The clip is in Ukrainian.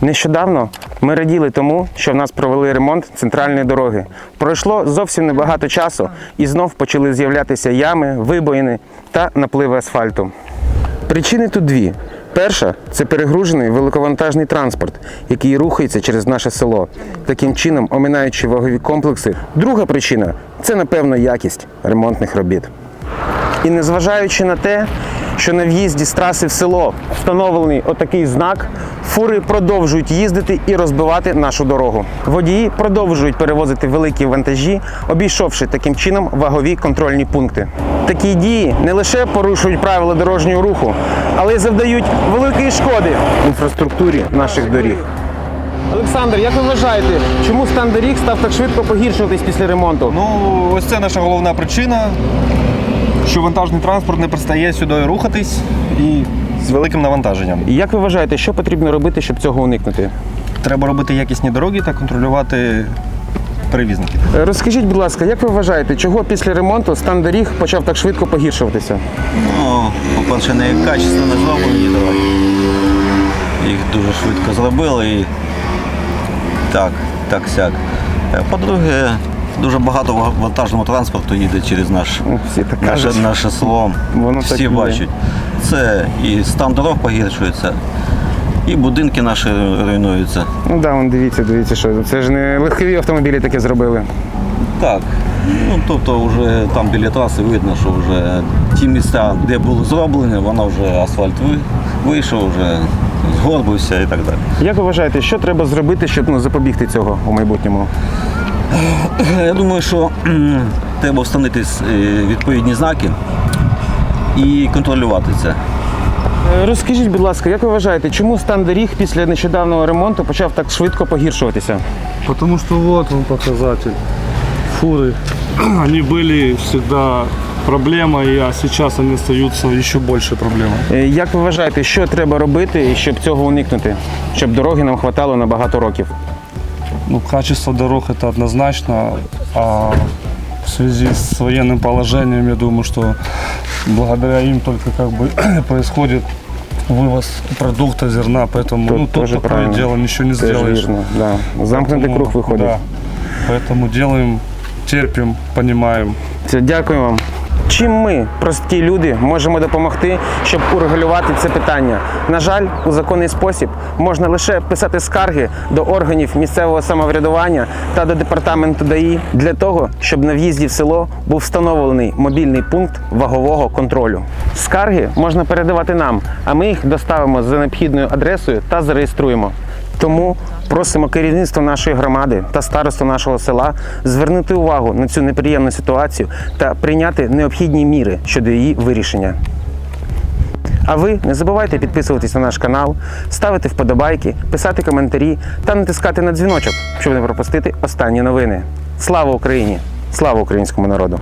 Нещодавно ми раділи тому, що в нас провели ремонт центральної дороги. Пройшло зовсім небагато часу, і знов почали з'являтися ями, вибоїни та напливи асфальту. Причини тут дві. Перша це перегружений великовантажний транспорт, який рухається через наше село, таким чином оминаючи вагові комплекси. Друга причина це напевно якість ремонтних робіт. І незважаючи на те, що на в'їзді з траси в село встановлений отакий знак, фури продовжують їздити і розбивати нашу дорогу. Водії продовжують перевозити великі вантажі, обійшовши таким чином вагові контрольні пункти. Такі дії не лише порушують правила дорожнього руху, але й завдають великої шкоди інфраструктурі наших доріг. Олександр, як ви вважаєте, чому стан доріг став так швидко погіршуватись після ремонту? Ну, ось це наша головна причина, що вантажний транспорт не перестає сюди рухатись і з великим навантаженням. І Як ви вважаєте, що потрібно робити, щоб цього уникнути? Треба робити якісні дороги та контролювати перевізників. Е, Розкажіть, будь ласка, як ви вважаєте, чого після ремонту стан доріг почав так швидко погіршуватися? Ну, по-перше, не качественно зроблені дороги. Їх дуже швидко зробили і так, так сяк. Е, По-друге, дуже багато вантажного транспорту їде через наш, Ну, Всі так наше, кажуть. наше село. Воно так і Всі є. бачать. Це і стан дорог погіршується, і будинки наші руйнуються. Ну да, вон дивіться, дивіться, що це ж не легкові автомобілі таке зробили. Так. Ну, тобто вже там біля траси видно, що вже ті місця, де було зроблені, воно вже асфальт вийшов, вже згорбився і так далі. Як ви вважаєте, що треба зробити, щоб ну, запобігти цього у майбутньому? Я думаю, що треба встановити е, відповідні знаки і контролювати це. Е, Розкажіть, будь ласка, як ви вважаєте, чому стан доріг після нещодавнього ремонту почав так швидко погіршуватися? Потому что вот он показатель. Фуры, они были всегда проблемой, а сейчас они остаются еще большей проблемой. Е, Як ви вважаєте, що треба робити, щоб цього уникнути, щоб дороги нам хватало на багато років? Ну, качество дорог это однозначно, а в связи с военным положением, я думаю, что благодаря им только как бы происходит вывоз продукта, зерна, поэтому Тут ну, тоже тут такое правильно. дело ничего не Це ж сделаешь. вірно. Да. Замкнутий Поэтому, круг виходить. Да. Поэтому делаем, терпим, понимаем. Це дякую вам. Чим ми, прості люди, можемо допомогти, щоб урегулювати це питання? На жаль, у законний спосіб можна лише писати скарги до органів місцевого самоврядування та до департаменту ДАІ для того, щоб на в'їзді в село був встановлений мобільний пункт вагового контролю. Скарги можна передавати нам, а ми їх доставимо за необхідною адресою та зареєструємо. Тому просимо керівництво нашої громади та старосту нашого села звернути увагу на цю неприємну ситуацію та прийняти необхідні міри щодо її вирішення. А ви не забувайте підписуватись на наш канал, ставити вподобайки, писати коментарі та натискати на дзвіночок, щоб не пропустити останні новини. Слава Україні! Слава українському народу!